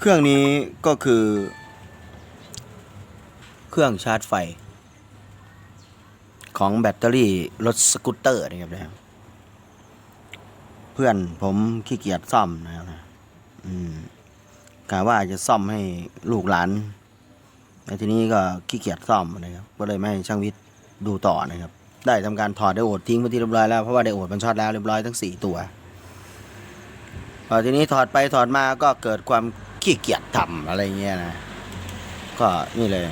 เครื่องนี้ก็คือ เครื่องชาร์จไฟ ของแบตเตอรี่รถสกูตเตอร์นะครับนะเพื่อนผมขี้เกียจซ่อมนะครับนะอืมกะว่าจะซ่อมให้ลูกหลานแต่ทีนี้ก็ขี้เกียจซ่อมนะครับก็เลยไม่ให้ช่างวิทย์ดูต่อนะครับ ได้ทำการถอดไดโอดทิ้งไปที่เรียบร้อยแล้วเพราะว่าไดโอดมันช็อตแล้วเรียบร้อยทั้งสี่ตัวพอทีนี้ถอดไปถอดมาก็เกิดความ ขี้เกียจทำอะไรเงี้ยนะ ก็นี่เลย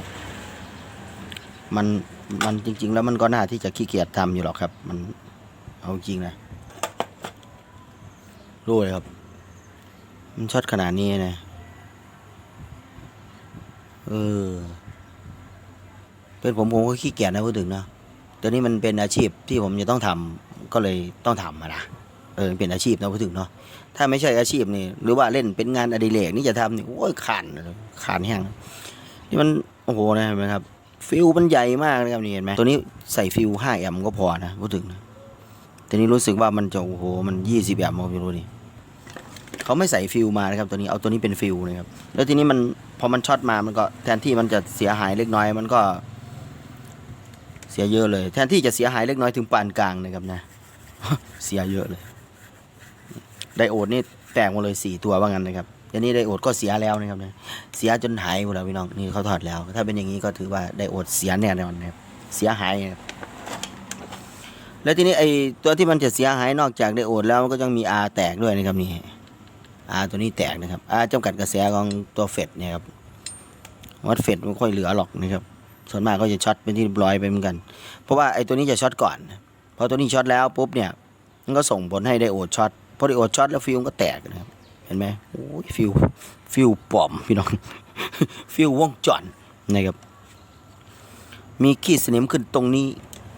มันมันจริง ๆ แล้วมันก็น่าที่จะขี้เกียจทำอยู่หรอกครับ มันเอาจริงนะรู้เลยครับ มันช็อตขนาดนี้นะเออเป็นผมผมก็ขี้เกียจนะพูดถึงนะแต่นี่มันเป็นอาชีพที่ผมจะต้องทำก็เลยต้องทำนะเออเป็นอาชีพนะพูดถึงเนาะ ถ้าไม่ใช่อาชีพนี่หรือว่าเล่นเป็นงานอดิเรกนี่จะทำนี่โอ้ยขานขานแห้งนี่มันโอ้โหนะเห็นไหมครับ ฟิลมันใหญ่มากนะครับนี่เห็นไหมตัวนี้ใส่ฟิล5แอมก็พอนะพูดถึงนะแต่นี้รู้สึกว่ามันจะโอ้โหมัน 20แอมป์ผมไม่รู้นี่เขาไม่ใส่ฟิลมานะครับตัวนี้เอาตัวนี้เป็นฟิลนะครับแล้วทีนี้มันพอมันช็อตมามันก็แทนที่มันจะเสียหายเล็กน้อยมันก็เสียเยอะเลย แทนที่จะเสียหายเล็กน้อยถึงปานกลางนะครับนะ เสียเยอะเลย ไดโอดนี่แตกหมดเลยสี่ตัวว่างั้นนะครับทีนี้ไดโอดก็เสียแล้วนะครับนะเสียจนหายหมดแล้วพี่น้องนี่เขาถอดแล้ว ถ้าเป็นอย่างนี้ก็ถือว่าไดโอดเสียแน่นอนนะครับเสียหายนะครับแล้วทีนี้ไอ้ตัวที่มันจะเสียหายนอกจากไดโอดแล้วมันก็ยังมีอาแตกด้วยนะครับนี่อาตัวนี้แตกนะครับอาจำกัดกระแสของตัวเฟดเนี่ยครับวัดเฟดไม่ค่อยเหลือหรอกนะครับส่วนมากก็จะช็อตเป็นที่ร้อยไปเหมือนกัน เพราะว่าไอ้ตัวนี้จะช็อตก่อน พอตัวนี้ช็อตแล้วปุ๊บเนี่ยมันก็ส่งผลให้ไดโอดช็อต พอไดโอดช็อตแล้วฟิวก็แตกนะครับ เห็นไหมโอ้ยฟิวฟิวปอมพี่น้อง ฟิววงจรนะครับ มีขีดสนิมขึ้นตรงนี้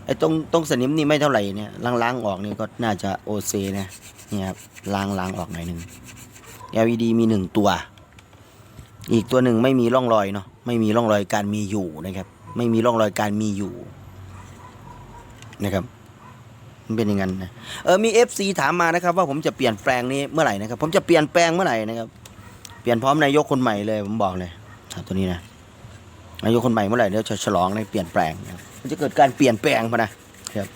ไอ้ตรงตรงสนิมนี่ไม่เท่าไหร่เนี่ยล้างๆออกนี่ก็น่าจะโอเซนะนี่ครับล้างล้างออกหน่อยหนึ่ง LED มีหนึ่งตัว อีกตัวหนึ่งไม่มีร่องรอยเนาะไม่มีร่องรอยการมีอยู่นะครับ ไม่มีร่องรอยการมีอยู่นะครับ มันเป็นอย่างนั้นนะเออมี FC ถามมานะครับ ว่าผมจะเปลี่ยนแปลงนี้เมื่อไหร่นะครับ ผมจะเปลี่ยนแปลงเมื่อไหร่นะครับ เปลี่ยนพร้อมนายกคนใหม่เลยผมบอกเลยครับตัวนี้นะนายกคนใหม่เมื่อไหร่เดี๋ยวจะฉลองในเปลี่ยนแปลงนะมันจะเกิดการเปลี่ยนแปลงพะนะครับ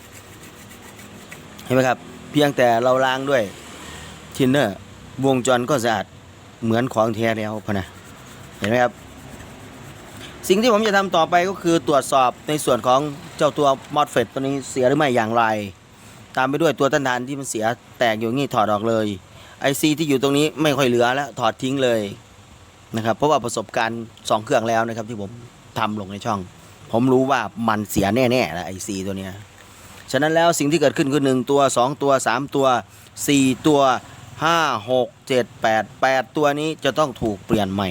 เห็นไหมครับ เพียงแต่เราล้างด้วยทินเนอร์วงจรก็สะอาดเหมือนของแท้แล้วพะนะเห็นไหมครับสิ่งที่ผมจะทำต่อไปก็คือตรวจสอบในส่วนของเจ้าตัวมอสเฟตตัวนี้เสียหรือไม่อย่างไร ตามไปด้วยตัวต้านทานที่มันเสียแตกอยู่งี้ถอดออกเลยไอซีที่อยู่ตรงนี้ไม่ค่อยเหลือแล้วถอดทิ้งเลยนะครับเพราะว่าประสบการณ์สองเครื่องแล้วนะครับที่ผมทำลงในช่อง ผมรู้ว่ามันเสียแน่ๆแล้วไอซีตัวเนี้ยฉะนั้นแล้วสิ่งที่เกิดขึ้นคือหนึ่งตัวสองตัวสามตัวสี่ตัวห้าหกเจ็ดแปดแปดตัวนี้จะต้องถูกเปลี่ยนใหม่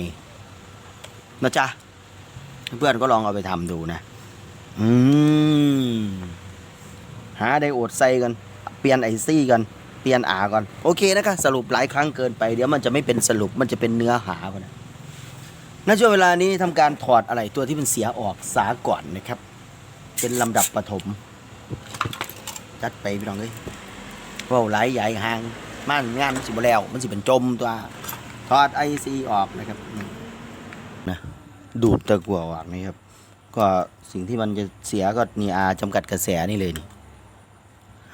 นะจ๊ะเพื่อนก็ลองเอาไปทำดูนะ อืม หาไดโอดใส่กันเปลี่ยนไอซี่กันเปลี่ยนอาก่อนโอเคนะครับสรุปหลายครั้งเกินไปเดี๋ยวมันจะไม่เป็นสรุปมันจะเป็นเนื้อหาไปนะณช่วงเวลานี้ทำการถอดอะไรตัวที่มันเสียออกสาก่อนนะครับ เป็นลำดับปฐมจัดไปพี่น้องเลยเว่าหลายใหญ่ห่างมันงานมันสิบแล้ว มันสิเป็นจมตัวถอดไอซีออกนะครับนะดูดตะกั่วออกนี่ครับ ก็สิ่งที่มันจะเสียก็นี่อาจำกัดกระแสนี่เลยนี่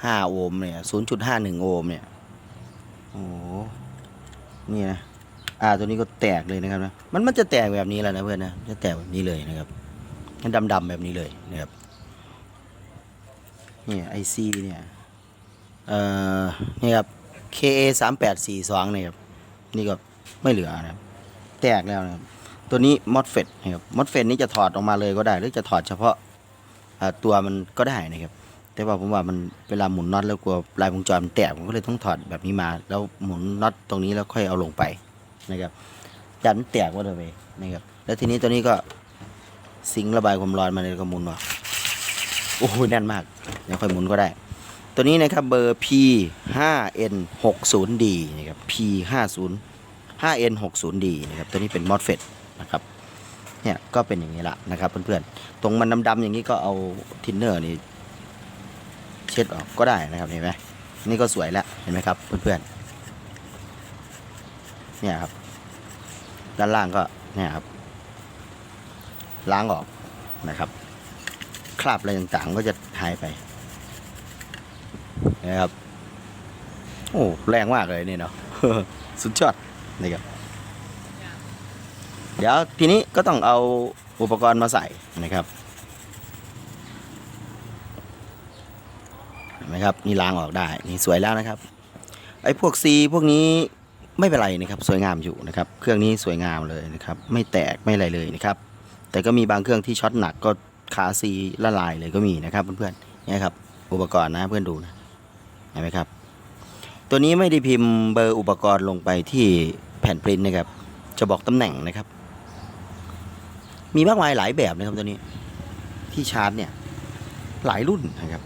ห้าโอห์มเนี่ยศูนย์จุดห้าหนึ่งโอห์มเนี่ยโอ้โหนี่นะอ่าตัวนี้ก็แตกเลยนะครับนะมันมันจะแตกแบบนี้แหละนะเพื่อนนะจะแตกแบบนี้เลยนะครับมันดำๆแบบนี้เลยนะครับนี่ไอซีเนี่ยเอ่อนี่ครับ KA สามแปดสี่สองนี่ครับนี่ก็ไม่เหลือนะครับแตกแล้วนะครับตัวนี้มอสเฟตนะครับมอสเฟตนี้จะถอดออกมาเลยก็ได้ หรือจะถอดเฉพาะตัวมันก็ได้นะครับ แต่ว่าผมว่ามันเวลาหมุนน็อตแล้วกลัวลายวงจรมันแตกผมก็เลยต้องถอดแบบนี้มา แล้วหมุนน็อตตรงนี้แล้วค่อยเอาลงไปนะครับยันแตกว่าเลยนะครับแล้วทีนี้ตัวนี้ก็ซิงระบายความร้อนมาเลยก็หมุนว่าโอ้โหแน่นมากเดี๋ยวค่อยหมุนก็ได้ ตัวนี้นะครับเบอร์ P 5 N 6 0 D นะครับ P 5 0 5 N 6 0 D นะครับตัวนี้เป็นมอสเฟตนะครับเนี่ยก็เป็นอย่างนี้ละนะครับเพื่อนๆตรงมันดำๆอย่างนี้ก็เอาทินเนอร์นี่ เช็ดออกก็ได้นะครับเห็นไหมนี่ก็สวยแล้วเห็นไหมครับเพื่อนๆเนี่ยครับ ด้านล่างก็เนี่ยครับ ล้างออกนะครับ คราบอะไรต่างๆก็จะหายไปนะครับโอ้แรงมากเลยนี่เนาะสุดยอดนี่ครับเดี๋ยวทีนี้ก็ต้องเอาอุปกรณ์มาใส่นะครับเห็ นไหมครับนี่ล้างออกได้นี่สวยแล้วนะครับไอ้พวกซีพวกนี้ไม่เป็นไรนะครับสวยงามอยู่นะครับ เครื่องนี้สวยงามเลยนะครับ ไม่แตกไม่อะไรเลยนะครับ แต่ก็มีบางเครื่องที่ช็อตหนักก็ขาซีละลายเลยก็มีนะครับเพื่อนๆเนี่ยครับอุปกรณ์นะเพื่อนดูนะเห็นไหมครับ ตัวนี้ไม่ได้พิมพ์เบอร์อุปกรณ์ลงไปที่แผ่นปริ้นนะครับ จะบอกตำแหน่งนะครับ มีมากมายหลายแบบนะครับตัวนี้ที่ชาร์จเนี่ยหลายรุ่นนะครับ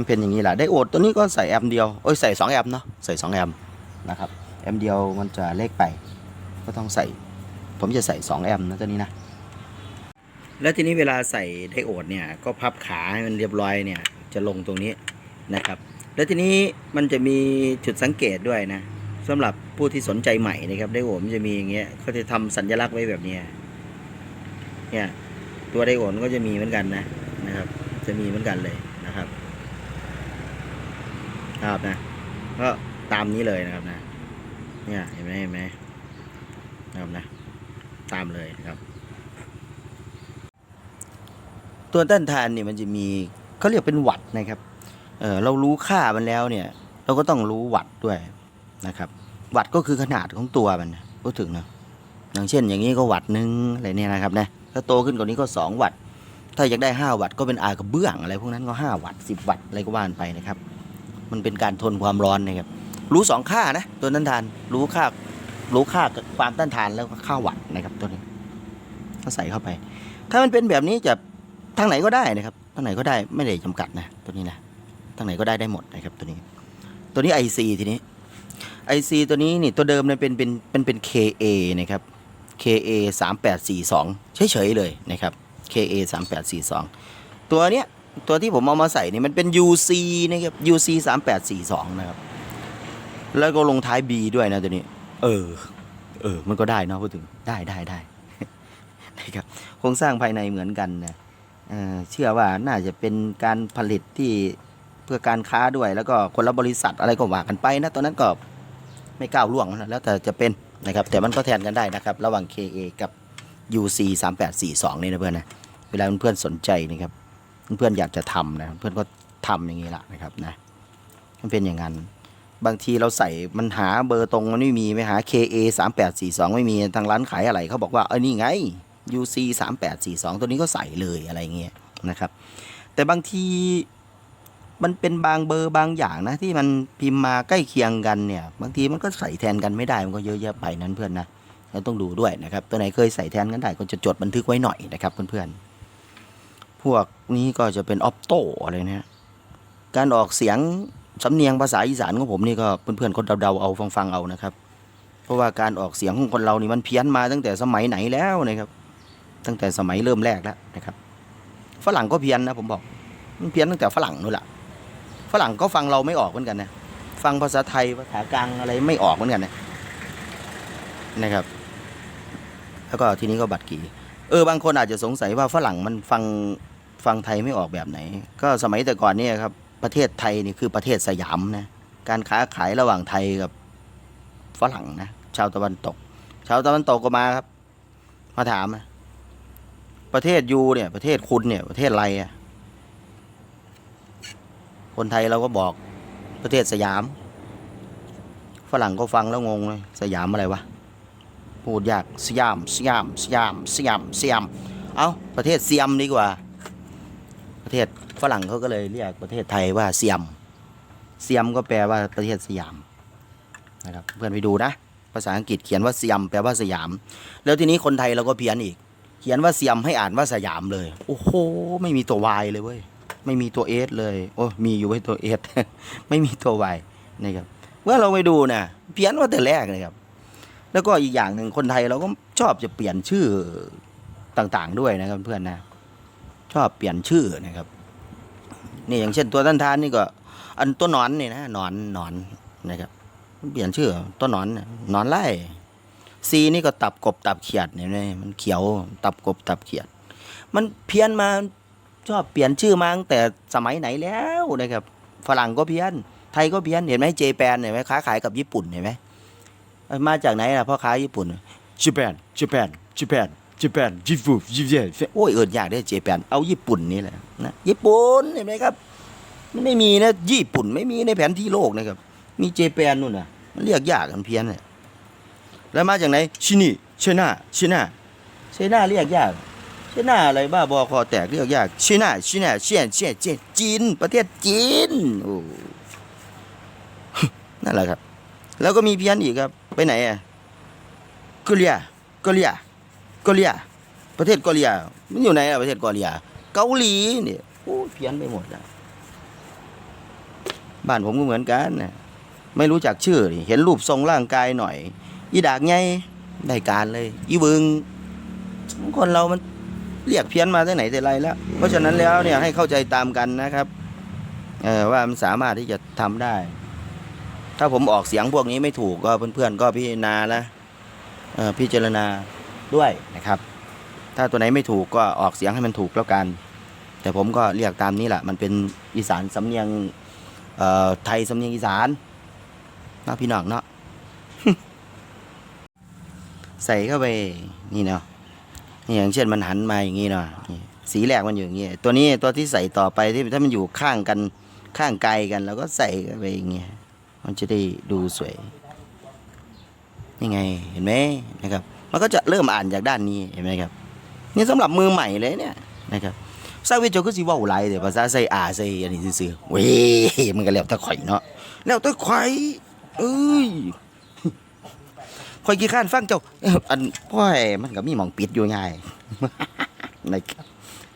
มันเป็นอย่างนี้แหละ ไดโอดตัวนี้ก็ใส่แอมเดียวโอ้ยใส่สองแอมเนาะใส่สองแอมนะครับแอมเดียวมันจะเล็กไป ก็ต้องใส่ ผมจะใส่2แอมนะตัวนี้นะแล้วทีนี้เวลาใส่ไดโอดเนี่ยก็พับขาให้มันเรียบร้อยเนี่ยจะลงตรงนี้นะครับ แล้วทีนี้มันจะมีจุดสังเกตด้วยนะสำหรับผู้ที่สนใจใหม่นะครับไดโอดมันจะมีอย่างเงี้ยเขาจะทำสัญลักษณ์ไว้แบบนี้เนี่ยตัวไดโอดก็จะมีเหมือนกันนะนะครับ จะมีเหมือนกันเลยนะครับ ครับนะ ก็ตามนี้เลยนะครับนะ เนี่ยเห็นไหมเห็นไหมนะครับนะ ตามเลยนะครับ ตัวต้านทานเนี่ยมันจะมีเขาเรียกเป็นวัตต์นะครับ เออเรารู้ค่ามันแล้วเนี่ย เราก็ต้องรู้วัตต์ด้วยนะครับ วัตต์ก็คือขนาดของตัวมันนะพูดถึงเนะอย่างเช่น อย่างนี้ก็วัตต์หนึ่งอะไรเนี่ยนะครับนะถ้าโตขึ้นกว่านี้ก็ 2 วัตต์ ถ้าอยากได้ 5 วัตต์ก็เป็นอากระเบื้องอะไรพวกนั้นก็ 5 วัตต์10 วัตต์อะไรก็ว่านไปนะครับ มันเป็นการทนความร้อนนะครับรู้สองค่านะตัวต้านทานรู้ค่ารู้ค่าความต้านทานแล้วก็ค่าวัตต์นะครับตัวนี้ก็ใส่เข้าไป ถ้ามันเป็นแบบนี้จะทางไหนก็ได้นะครับทางไหนก็ได้ไม่ได้จำกัดนะตัวนี้นะทางไหนก็ได้ได้หมดนะครับตัวนี้ ตัวนี้ IC ทีนี้ IC ตัวนี้นี่ตัวเดิมเนี่ยเป็นเป็นเป็นเป็น KA นะครับ KA 3842เฉยๆเลยนะครับ KA 3842ตัวเนี้ย ตัวที่ผมเอามาใส่นี่มันเป็น UC นะครับ UC 3842 นะครับ แล้วก็ลงท้าย B ด้วยนะตัวนี้ เออ เออ มันก็ได้เนาะพูดถึง ได้ได้ได้นะครับ โครงสร้างภายในเหมือนกันนะเเชื่อว่าน่าจะเป็นการผลิตที่เพื่อการค้าด้วย แล้วก็คนละบริษัทอะไรก็ว่ากันไปนะตอนนั้นก็ไม่ก้าวล่วงแล้วแต่จะเป็นนะครับ แต่มันก็แทนกันได้นะครับ ระหว่าง KA กับ UC 3842นี่นะเพื่อนนะ เวลาเพื่อนสนใจนะครับ เพื่อนๆอยากจะทำนะเพื่อนก็ทำอย่างนี้แหละนะครับนะมันเป็นอย่างนั้น บางทีเราใส่มันหาเบอร์ตรงมันไม่มีไม่หา KA 3842ไม่มีทางร้านขายอะไรเขาบอกว่าเออนี่ไง UC 3842ตัวนี้ก็ใส่เลยอะไรเงี้ยนะครับ แต่บางทีมันเป็นบางเบอร์บางอย่างนะที่มันพิมพ์มาใกล้เคียงกันเนี่ย บางทีมันก็ใส่แทนกันไม่ได้มันก็เยอะแยะไปนั้นเพื่อนนะเราต้องดูด้วยนะครับ ตัวไหนเคยใส่แทนกันได้ก็จะจดบันทึกไว้หน่อยนะครับเพื่อนๆ พวกนี้ก็จะเป็นออปโตอะไรเนี่ยการออกเสียงสำเนียงภาษาอีสานของผมนี่ก็เพื่อนๆก็เดาๆเอาฟังๆเอานะครับ เพราะว่าการออกเสียงของคนเรานี่มันเพี้ยนมาตั้งแต่สมัยไหนแล้วนะครับ ตั้งแต่สมัยเริ่มแรกแล้วนะครับ ฝรั่งก็เพี้ยนนะผมบอก มันเพี้ยนตั้งแต่ฝรั่งนู่นแหละฝรั่งก็ฟังเราไม่ออกเหมือนกันนะฟังภาษาไทยภาษากลางอะไรไม่ออกเหมือนกันนะนะครับ แล้วก็ทีนี้ก็บัตรกี่เออบางคนอาจจะสงสัยว่าฝรั่งมันฟัง ฟังไทยไม่ออกแบบไหน ก็สมัยแต่ก่อนเนี่ยครับประเทศไทยนี่คือประเทศสยามนะการค้าขายระหว่างไทยกับฝรั่งนะชาวตะวันตก ชาวตะวันตกก็มาครับ มาถามนะประเทศยูเนี่ย ประเทศคุณเนี่ย ประเทศอะไรอะคนไทยเราก็บอกประเทศสยาม ฝรั่งก็ฟังแล้วงงเลยสยามอะไรวะพูดยากสยามสยามสยามสยามสยาม เอาประเทศเซียมดีกว่า ประเทศฝรั่งเขาก็เลยเรียกประเทศไทยว่าเซียมเซียมก็แปลว่าประเทศสยามนะครับเพื่อนไปดูนะ ภาษาอังกฤษเขียนว่าเซียมแปลว่าสยาม แล้วทีนี้คนไทยเราก็เพี้ยนอีก เขียนว่าเซียมให้อ่านว่าสยามเลย โอ้โห ไม่มีตัววายเลยเว้ยไม่มีตัวเอสเลย โอ้มีอยู่ไว้ตัวเอสไม่มีตัววายนะครับเมื่อเราไปดูนะเพี้ยนว่าแต่แรกเลยครับ แล้วก็อีกอย่างหนึ่งคนไทยเราก็ชอบจะเปลี่ยนชื่อต่างๆด้วยนะครับเพื่อนนะ ชอบเปลี่ยนชื่อนะครับนี่อย่างเช่นตัวต้านทานนี่ก็ อันตัวหนอนนี่นะหนอนหนอนนะครับเปลี่ยนชื่อตัวหนอนหนอนไล่ซีนี่ก็ตับกบตับเขียดเนี่ยนะมันเขียวตับกบตับเขียด มันเพี้ยนมาชอบเปลี่ยนชื่อมาตั้งแต่สมัยไหนแล้วนะครับฝรั่งก็เพี้ยน ไทยก็เพี้ยนเห็นไหมเจแปนเห็นไหมค้าขายกับญี่ปุ่นเห็นไหมมาจากไหนล่ะพ่อค้าญี่ปุ่นญี่ปุ่นญี่ปุ่นญี่ปุ่น ญี่ปุ่นญี่ปุ่นญี่ปุ่นโอ้ยเอินอยากได้เจแปนเอาญี่ปุ่นนี่แหละนะญี่ปุ่นเห็นไหมครับ มันไม่มีนะญี่ปุ่นไม่มีในแผนที่โลกนะครับ มีเจแปนนู่นน่ะมันเรียกยากกันเพี้ยนเลยแล้วมาจากไหนชินีเชน่าเชน่าเชน่าเรียกยากเชน่าอะไรบ้าบอคอแตกเรียกยากเชน่าเชน่าเชียนเชียนเชียนจีนประเทศจีนโอ้นั่นแหละครับ แล้วก็มีเพี้ยนอีกครับ ไปไหนอะกาหลีเกาหลี เกาหลีประเทศเกาหลีมันอยู่ไหนอะประเทศเกาหลีเกาหลีเนี่ยโอ้เพี้ยนไปหมดแล้วบ้านผมก็เหมือนกันนะไม่รู้จักชื่อ เห็นรูปทรงร่างกายหน่อย อีดากไงได้การเลย อีบึงคนเรามันเรียกเพี้ยนมาที่ไหนแต่ไรแล้ว เพราะฉะนั้นแล้วเนี่ยให้เข้าใจตามกันนะครับเออว่ามันสามารถที่จะทำได้ ถ้าผมออกเสียงพวกนี้ไม่ถูกก็เพื่อนๆก็พิจารณานะเออพิจารณา ด้วยนะครับ ถ้าตัวไหนไม่ถูกก็ออกเสียงให้มันถูกแล้วกัน แต่ผมก็เรียกตามนี้แหละ มันเป็นอีสานสำเนียงไทยสำเนียงอีสานเนาะพี่น้องเนาะใส่เข้าไปนี่เนาะนี่อย่างเช่นมันหันมาอย่างนี้เนาะสีแรกมันอยู่อย่างนี้ตัวนี้ตัวที่ใส่ต่อไปที่ถ้ามันอยู่ข้างกันข้างไกลกันเราก็ใส่เข้าไปอย่างเงี้ยมันจะได้ดูสวย นี่ไงเห็นไหมนะครับ มันก็จะเริ่มอ่านจากด้านนี้เห็นไหมครับนี่สำหรับมือใหม่เลยเนี่ยนะครับซาเวจโจก็สิว้าหลายเด้อภาษาใส่อาใส่อันนี้ซื่อๆเว้ยมันก็แล้วแต่ข่อยเนาะแล้วแต่ข่อยเอ้ยข่อยขี้ข้านฟังเจ้าอันพ่อยมันก็มีหมองปิดอยู่ง่ายนะครับ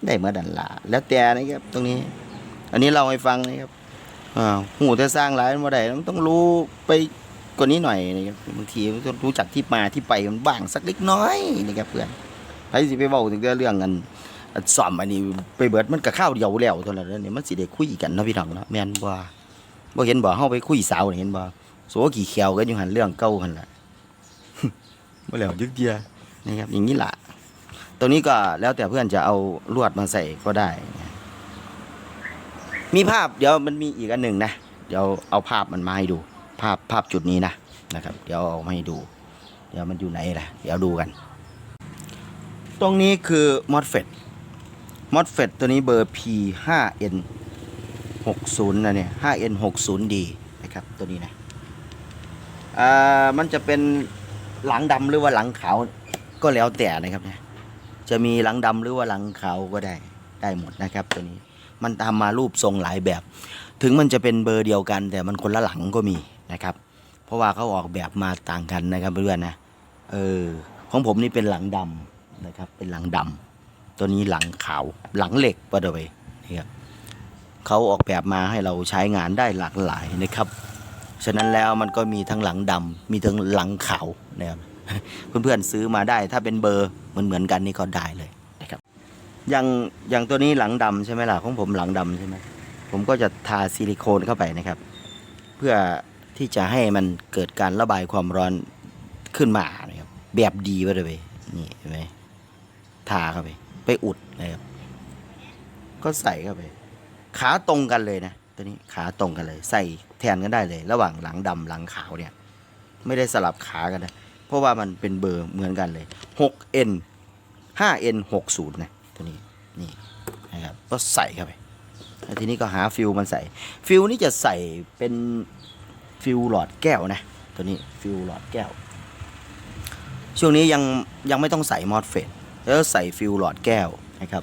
ได้เมื่อดันละแล้วแต่นะครับตรงนี้ อันนี้เราให้ฟังนะครับอ่าหูจะสร้างหลายมันบ่ได้มันต้องรู้ไป กว่านี้หน่อยนะครับบางทีต้องรู้จักที่มาที่ไปมันบ้างสักเล็กน้อยนะครับเพื่อนใครสิไปเว้าถึงเรื่องกันอันซ่อมอันนี้ไปเบิดมันก็ข้าวเดียวแล้วเท่านั้นแหละนี่มันสิได้คุยกันนะพี่น้องเนาะแม่นบ่บ่เห็นบ่เฮาไปคุยสาวเห็นบ่โสกี่เขียวกันอยู่หันเรื่องเก่าหันล่ะบ่แล้วยึกเดียนะครับอย่างนี้ล่ะตรงนี้ก็แล้วแต่เพื่อนจะเอาลวดมาใส่ก็ได้ มีภาพเดี๋ยวมันมีอีกอันหนึ่งนะ เดี๋ยวเอาภาพมันมาให้ดู ภาพภาพจุดนี้นะนะครับ เดี๋ยวเอามาให้ดู เดี๋ยวมันอยู่ไหนล่ะ เดี๋ยวดูกัน ตรงนี้คือมอสเฟตมอสเฟตตัวนี้เบอร์ P 5 N 60นะเนี่ย 5 N 60 D นะครับตัวนี้นะอ่ามันจะเป็นหลังดำหรือว่าหลังขาวก็แล้วแต่นะครับเนี่ยจะมีหลังดำหรือว่าหลังขาวก็ได้ได้หมดนะครับตัวนี้มันทำมารูปทรงหลายแบบ ถึงมันจะเป็นเบอร์เดียวกัน แต่มันคนละหลังก็มี นะครับ เพราะว่าเขาออกแบบมาต่างกันนะครับเพื่อนนะเออของผมนี่เป็นหลังดำนะครับ เป็นหลังดำตัวนี้หลังขาวหลังเหล็กประเดวยนี่ครับเขาออกแบบมาให้เราใช้งานได้หลากหลายนะครับ ฉะนั้นแล้วมันก็มีทั้งหลังดำมีทั้งหลังขาวนะครับเพื่อนๆซื้อมาได้ถ้าเป็นเบอร์เหมือนเหมือนกันนี่ก็ได้เลยนะครับ อย่างอย่างตัวนี้หลังดำใช่ไหมล่ะของผมหลังดำใช่ไหมผมก็จะทาซิลิโคนเข้าไปนะครับ เพื่อ ที่จะให้มันเกิดการระบายความร้อนขึ้นมานะครับแบบดีไปเลยนี่เห็นไหมทาเข้าไป ไปอุดนะครับก็ใส่เข้าไป ขาตรงกันเลยนะตัวนี้ขาตรงกันเลย ใส่แทนกันได้เลย ระหว่างหลังดำหลังขาวเนี่ย ไม่ได้สลับขากันนะเพราะว่ามันเป็นเบอร์เหมือนกันเลย 6N 5N 60นะตัวนี้นี่นะครับก็ใส่เข้าไปแล้วทีนี้ก็หาฟิลมันใส่ ฟิลนี่จะใส่เป็น ฟิลหลอดแก้วนะ ตัวนี้ฟิลหลอดแก้ว ช่วงนี้ยังยังไม่ต้องใส่มอสเฟตแล้วใส่ฟิลหลอดแก้วนะครับ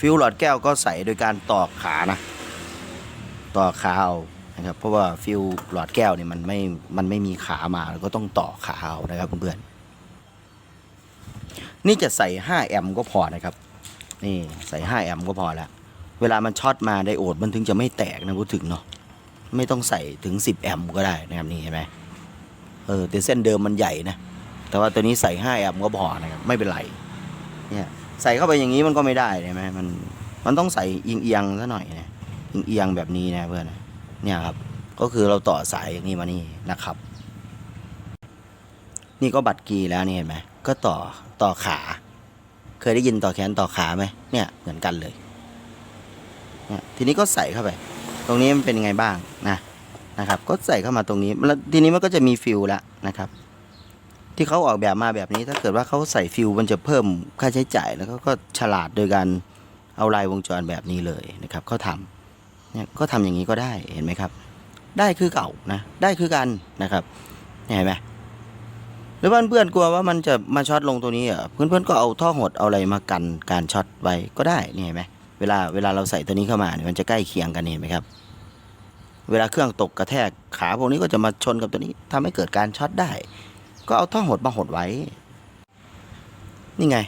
ฟิลหลอดแก้วก็ใส่โดยการต่อขานะต่อขาเอานะครับเพราะว่าฟิลหลอดแก้วเนี่ยมันไม่มันไม่มีขามาแล้วก็ต้องต่อขาเอานะครับเพื่อนๆนี่จะใส่ 5 แอมป์ก็พอนะครับนี่ใส่ 5 แอมป์ก็พอแล้วเวลามันช็อตมาไดโอดมันถึงจะไม่แตกนะพูดถึงเนาะ ไม่ต้องใส่ถึง 10 แอมก็ได้นะครับนี่เห็นไหมเออแต่เส้นเดิมมันใหญ่นะแต่ว่าตัวนี้ใส่ 5 แอมก็พอนะครับไม่เป็นไรเนี่ยใส่เข้าไปอย่างนี้มันก็ไม่ได้ใช่ไหมมันมันต้องใส่เอียงๆซะหน่อยนะเอียงๆแบบนี้นะเพื่อนเนี่ยครับก็คือเราต่อสายอย่างนี้มานี่นะครับ นี่ก็บัตรกีแล้วนี่เห็นไหมก็ต่อต่อขา เคยได้ยินต่อแขนต่อขาไหมเนี่ยเหมือนกันเลยเนี่ยทีนี้ก็ใส่เข้าไป ตรงนี้มันเป็นยังไงบ้างนะนะครับ ก็ใส่เข้ามาตรงนี้แล้วทีนี้มันก็จะมีฟิลแล้วนะครับ ที่เขาออกแบบมาแบบนี้ถ้าเกิดว่าเขาใส่ฟิลมันจะเพิ่มค่าใช้จ่ายแล้วเขาก็ฉลาดโดยการเอาลายวงจรแบบนี้เลยนะครับเขาทำเนี่ยก็ทำอย่างนี้ก็ได้เห็นไหมครับ ได้คือเก่านะได้คือกันนะครับเนี่ยเห็นไหมหรือว่าเพื่อนๆกลัวว่ามันจะมาช็อตลงตัวนี้เหรอเพื่อนๆก็เอาท่อหดเอาอะไรมากันการช็อตไว้ก็ได้นี่เห็นไหม เวลาเวลาเราใส่ตัวนี้เข้ามาเนี่ยมันจะใกล้เคียงกันเห็นไหมครับ เวลาเครื่องตกกระแทกขาพวกนี้ก็จะมาชนกับตัวนี้ทำให้เกิดการช็อตได้ ก็เอาท่อหดมาหดไว้ นี่ไง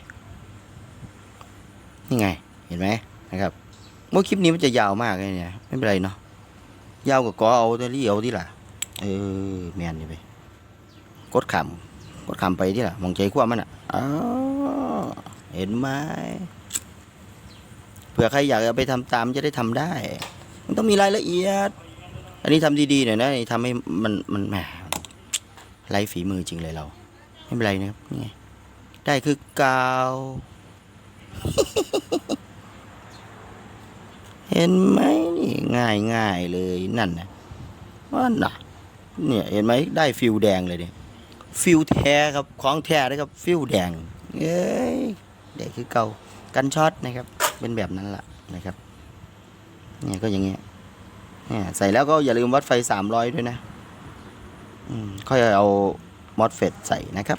นี่ไง เห็นไหมนะครับ เมื่อคลิปนี้มันจะยาวมากเลยเนี่ย ไม่เป็นไรเนาะ ยาวกว่ากอเอาแต่รี่เอาที่ล่ะ เออแมนนี่ไป กดขำกดขำไปที่ล่ะ มองใจขั้วมันอะเห็นไหม ผื่อใครอยากเอาไปทำตามจะได้ทำได้ มันต้องมีรายละเอียด อันนี้ทำดีๆหน่อยนะนี่ทำให้มันมันแหมไร้ฝีมือจริงเลยเรา ไม่เป็นไรนะครับนี่ไงได้คือกาวเห็นไหมนี่ง่ายง่ายเลยนั่นนะว่าน่ะเนี่ยเห็นไหมได้ฟิลแดงเลยเนี่ยฟิลแท้ครับของแท้นะครับ ฟิลแดงเอ้ยเด็กคือเก่ากันช็อตนะครับ เป็นแบบนั้นละนะครับเนี่ยก็อย่างเงี้ยเนี่ยใส่แล้วก็อย่าลืมวัดไฟสามร้อยด้วยนะอืมค่อยเอามอสเฟตใส่นะครับ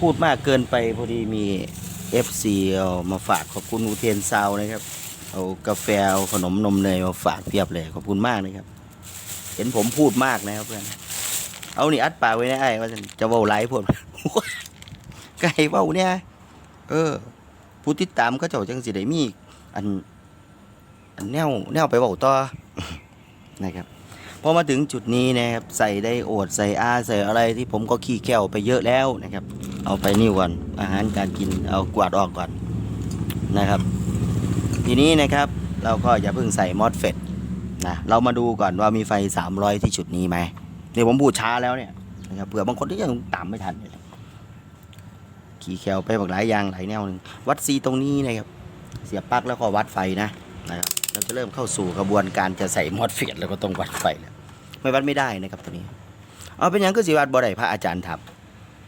พูดมากเกินไปพอดีมี FC เอามาฝากขอบคุณอูเทนซาวนะครับ เอากาแฟเอาขนมนมเนยมาฝากเพียบเลยขอบคุณมากนะครับ เห็นผมพูดมากนะครับเพื่อนเอานี่อัดปากไว้ในไอ้ว่าจะเว้าไลฟ์พวกไก่เว้าเนี่ยเออ ผู้ติดตามเขาเจ้าจังสิได้มีอันอันแนวแนวไปเว้าต่อนะครับพอมาถึงจุดนี้นะครับใส่ได้โอดใส่อาใส่อะไรที่ผมก็ขี้แก้วไปเยอะแล้วนะครับ เอาไปนี่ก่อนอาหารการกินเอากวาดออกก่อนนะครับ ทีนี้นะครับเราก็อย่าเพิ่งใส่มอสเฟตนะเรามาดูก่อนว่ามีไฟ 300 ที่จุดนี้ไหมเดี๋ยวผมพูดช้าแล้วเนี่ยนะครับเผื่อบางคนที่ยังตามไม่ทันเนี่ย ขี่แควไปบักหลายอย่างหลายแนวหนึ่งวัดซีตรงนี้นะครับ เสียบปลั๊กแล้วก็วัดไฟนะนะครับเราจะเริ่มเข้าสู่กระบวนการจะใส่มอสเฟตแล้วก็ต้องวัดไฟแล้วไม่วัดไม่ได้นะครับตัวนี้ เอาเป็นหยังก็สิวัดบ่ได้พระอาจารย์ท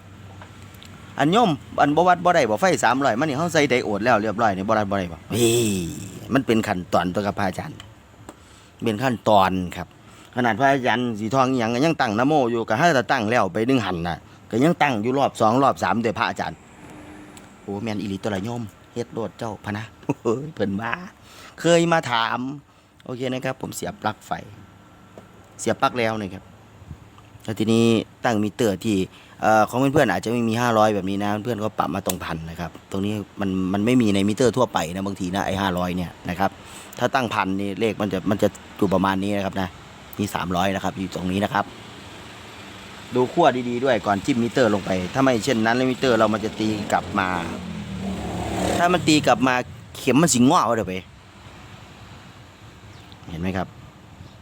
ำอันย่อมอันบ่วัดบ่ได้บ่ไฟสามร้อยมันนี่เขาใส่ไดโอดแล้วเรียบร้อยนี่บ่วัดบ่ได้บ่เฮ้ยมันเป็นขั้นตอนตัวกับพระอาจารย์ เป็นขั้นตอนครับ ขนาดพระอาจารย์สีทองอหยังก็ยังตั้งนโมอยู่ก็ให้แต่ตั้งแล้วไปดึงหันน่ะก็ยังตั้งอยู่รอบสองรอบสามเดี๋ยวพระอาจารย์ โอ้แมนอิริตัวละยมเฮ็ดโลดเจ้าพะนะเพิ่นบ้าเคยมาถาม โอเคนะครับ ผมเสียบปลั๊กไฟ เสียบปลั๊กแล้วนะครับแล้วทีนี้ตั้งมิเตอร์ที่เอ่อของเพื่อนๆอาจจะไม่มี 500 แบบนี้นะ เพื่อนๆก็ปรับมาตรงพันนะครับ ตรงนี้มันมันไม่มีในมิเตอร์ทั่วไปนะบางทีนะไอ้500เนี่ยนะครับ ถ้าตั้งพันนี่เลขมันจะมันจะอยู่ประมาณนี้นะครับนะนี่300นะครับอยู่ตรงนี้นะครับ ดูขั้วดีๆด้วยก่อนจิ้มมิเตอร์ลงไป ถ้าไม่เช่นนั้นแล้วมิเตอร์เรามันจะตีกลับมา ถ้ามันตีกลับมาเข็มมันสิงงอเดี๋ยวไป เห็นไหมครับ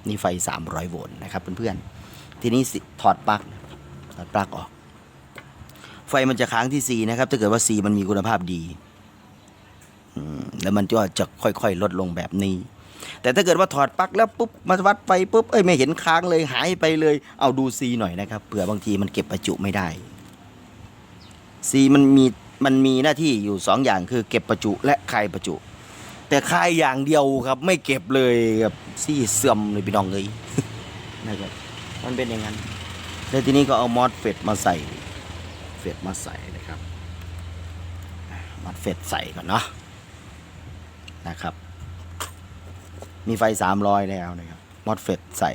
นี่ไฟ 300 โวลต์นะครับเพื่อนๆ ทีนี้ถอดปลั๊กถอดปลั๊กออก ไฟมันจะค้างที่ C นะครับ ถ้าเกิดว่า C มันมีคุณภาพดี แล้วมันก็จะค่อยๆ ลดลงแบบนี้ แต่ถ้าเกิดว่าถอดปลั๊กแล้วปุ๊บมาวัดไฟปุ๊บเอ้ยไม่เห็นค้างเลยหายไปเลย เอาดู C หน่อยนะครับเผื่อบางทีมันเก็บประจุไม่ได้ C มันมีมันมีหน้าที่อยู่สองอย่างคือเก็บประจุและคายประจุ แต่คายอย่างเดียวครับ ไม่เก็บเลยครับซี่เสื่อมเลยพี่น้องเลยนะครับมันเป็นอย่างนั้นแล้วทีนี้ก็เอามอสเฟตมาใส่เฟตมาใส่นะครับมอสเฟตใส่ก่อนเนาะนะครับ มีไฟสามร้อยแล้วนะครับมอสเฟตใส่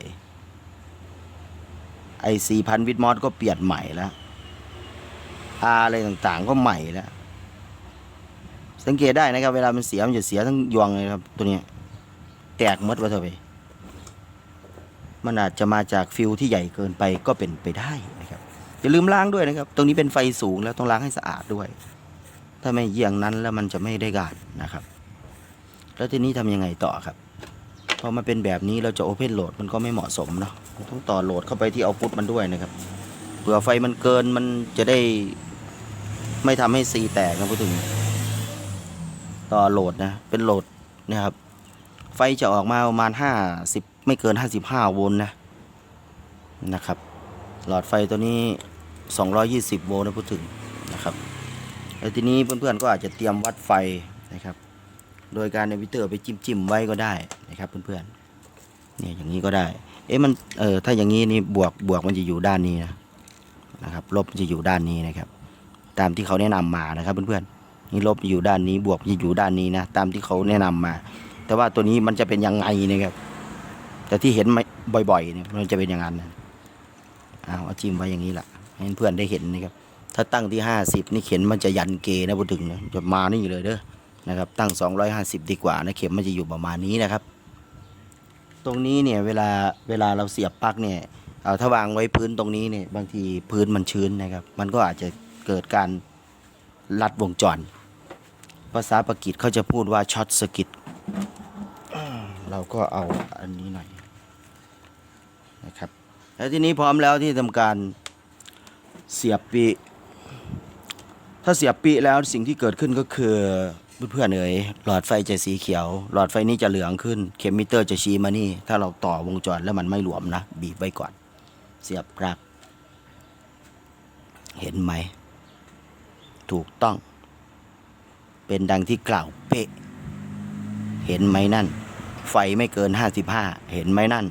ไอซีพันวิดมอสก็เปลี่ยนใหม่แล้วอาอะไรต่างๆก็ใหม่แล้ว สังเกตได้นะครับ เวลามันเสียมันจะเสียทั้งยวงเลยครับ ตัวเนี้ยแตกมดว่าเถอะไปมันอาจจะมาจากฟิวที่ใหญ่เกินไปก็เป็นไปได้นะครับอย่าลืมล้างด้วยนะครับ ตรงนี้เป็นไฟสูงแล้วต้องล้างให้สะอาดด้วย ถ้าไม่เยี่ยงนั้นแล้วมันจะไม่ได้การนะครับ แล้วทีนี้ทำยังไงต่อครับ พอมาเป็นแบบนี้เราจะโอเพนโหลดมันก็ไม่เหมาะสมเนาะต้องต่อโหลดเข้าไปที่เอาพุทมันด้วยนะครับเผื่อไฟมันเกินมันจะได้ไม่ทำให้ซีแตกนะพูดถึง ต่อโหลดนะ เป็นโหลดนะครับ ไฟจะออกมาประมาณห้าสิบไม่เกินห้าสิบห้าโวลต์นะนะครับ หลอดไฟตัวนี้สองร้อยี่สิบโวลต์นะพูดถึงนะครับแล้วทีนี้เพื่อนๆก็อาจจะเตรียมวัดไฟนะครับ โดยการในวิเตอร์ไปจิ้มจิ้มๆไว้ก็ได้นะครับเพื่อนๆเนี่ยอย่างนี้ก็ได้ เอ๊ะมันเออถ้าอย่างนี้นี่บวกบวกมันจะอยู่ด้านนี้นะนะครับ ลบจะอยู่ด้านนี้นะครับ ตามที่เขาแนะนำมานะครับเพื่อนๆนี่ลบอยู่ด้านนี้บวกจะอยู่ด้านนี้นะตามที่เขาแนะนำมา แต่ว่าตัวนี้มันจะเป็นยังไงนะครับ แต่ที่เห็นไม่บ่อยๆเนี่ยมันจะเป็นอย่างนั้นนะเอาเอาจิ้มไว้อย่างนี้แหละให้เพื่อนได้เห็นนะครับถ้าตั้งที่50นี่เข็มมันจะยันเกนะพูดถึงนะจะมานี่เลยเด้อ นะครับตั้ง 250 ดีกว่านะเข็มมันจะอยู่ประมาณนี้นะครับ ตรงนี้เนี่ยเวลาเวลาเราเสียบปลั๊กเนี่ยเอาถ้าวางไว้พื้นตรงนี้เนี่ยบางทีพื้นมันชื้นนะครับ มันก็อาจจะเกิดการลัดวงจร ภาษาปากีสเขาจะพูดว่าช็อตสกิตเราก็เอาอันนี้หน่อยนะครับแล้วทีนี้พร้อมแล้วที่ทำการเสียบปี ถ้าเสียบปีแล้วสิ่งที่เกิดขึ้นก็คือ เพื่อนๆเอ๋ยหลอดไฟจะสีเขียว หลอดไฟนี้จะเหลืองขึ้น เข็มมิเตอร์จะชี้มานี่ ถ้าเราต่อวงจรแล้วมันไม่หลวมนะ บีบไว้ก่อน เสียบปลั๊กเห็นไหม ถูกต้อง เป็นดังที่กล่าวเป๊ะ เห็นไหมนั่น ไฟไม่เกิน 55 เห็นไหมนั่น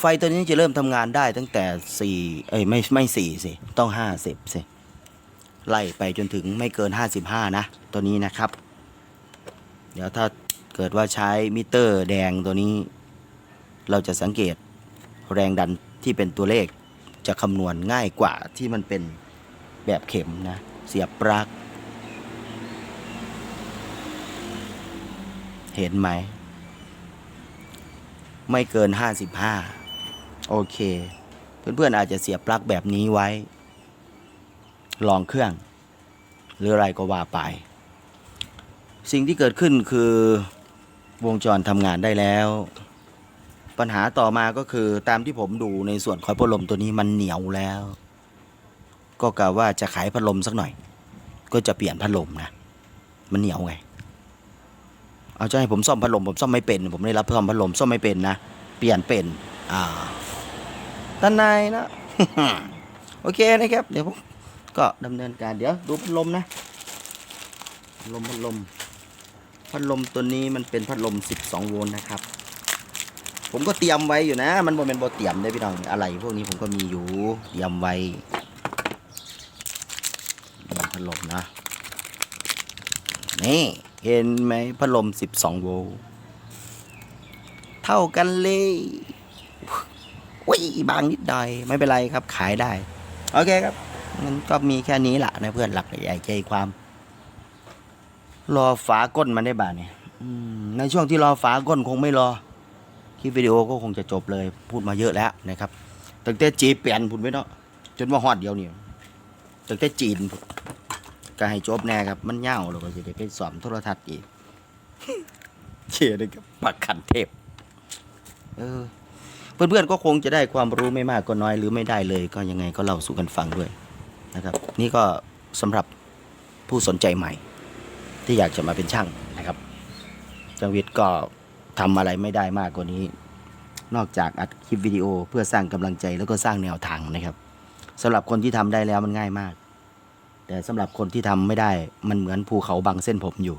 ไฟตัวนี้จะเริ่มทำงานได้ตั้งแต่ 4 เอ้ยไม่ไม่4สิ ต้อง 50สิ ไล่ไปจนถึงไม่เกิน 55 นะ ตัวนี้นะครับ เดี๋ยวถ้าเกิดว่าใช้มิเตอร์แดงตัวนี้ เราจะสังเกตแรงดันที่เป็นตัวเลขจะคำนวณง่ายกว่าที่มันเป็นแบบเข็มนะ เสียบปลั๊กเห็นไหม ไม่เกิน 55 โอเค เพื่อนๆอาจจะเสียบปลั๊กแบบนี้ไว้ ลองเครื่อง หรืออะไรก็ว่าไป สิ่งที่เกิดขึ้นคือวงจรทำงานได้แล้ว ปัญหาต่อมาก็คือตามที่ผมดูในส่วนคอยพัดลมตัวนี้มันเหนียวแล้ว ก็กะว่าจะขายพัดลมสักหน่อย ก็จะเปลี่ยนพัดลมนะ มันเหนียวไง เอาจะให้ผมซ่อมพัดลมผมซ่อมไม่เป็น ผมได้รับซ่อมพัดลมซ่อมไม่เป็นนะเปลี่ยนเป็นอ่าท่านนายนะ โอเคนะครับ เดี๋ยวผม ก็ดำเนินการเดี๋ยวดูพัดลมนะพัดลมพัดลม พัดลมตัวนี้มันเป็นพัดลม 12 โวลต์นะครับ ผมก็เตรียมไว้อยู่นะ มันบ่เป็นบ่เตรียมได้พี่น้องอะไร พวกนี้ผมก็มีอยู่เตรียมไว้พัดลมนะ นี่เห็นไหมพัดลม 12 โวลต์เท่ากันเลยอุ้ยบางนิดหน่อยไม่เป็นไรครับขายได้ โอเคครับ งั้นก็มีแค่นี้แหละนะเพื่อนหลักใหญ่ใจความ รอฝาก้นมันได้บ่าเนี่ยในช่วงที่รอฝาก้นคงไม่รอ คลิปวิดีโอก็คงจะจบเลย พูดมาเยอะแล้วนะครับตั้งแต่จีเปลี่ยนพุ่นไว้เนาะจนว่าฮอดเดียวนี่ตั้งแต่จีนก็ให้จบแน่ครับ มันเง่าเราก็จะได้ไปสอนโทรทัศน์อีกเชียร์เลยครับปักขันเทพ เออ เพื่อนๆก็คงจะได้ความรู้ไม่มากก็น้อยหรือไม่ได้เลย ก็ยังไงก็เล่าสู่กันฟังด้วย นะครับ นี่ก็สำหรับผู้สนใจใหม่ ที่อยากจะมาเป็นช่างนะครับจังวิทย์ก็ทำอะไรไม่ได้มากกว่านี้ นอกจากอัดคลิปวิดีโอเพื่อสร้างกำลังใจแล้วก็สร้างแนวทางนะครับสำหรับคนที่ทำได้แล้วมันง่ายมาก แต่สำหรับคนที่ทำไม่ได้มันเหมือนภูเขาบังเส้นผมอยู่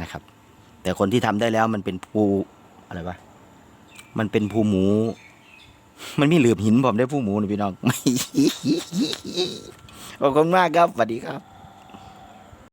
นะครับ แต่คนที่ทำได้แล้วมันเป็นภูอะไรวะมันเป็นภูหมู มันมีเหลือบหินผมได้ผู้หมูนะพี่น้องขอบคุณมากครับสวัสดีครับ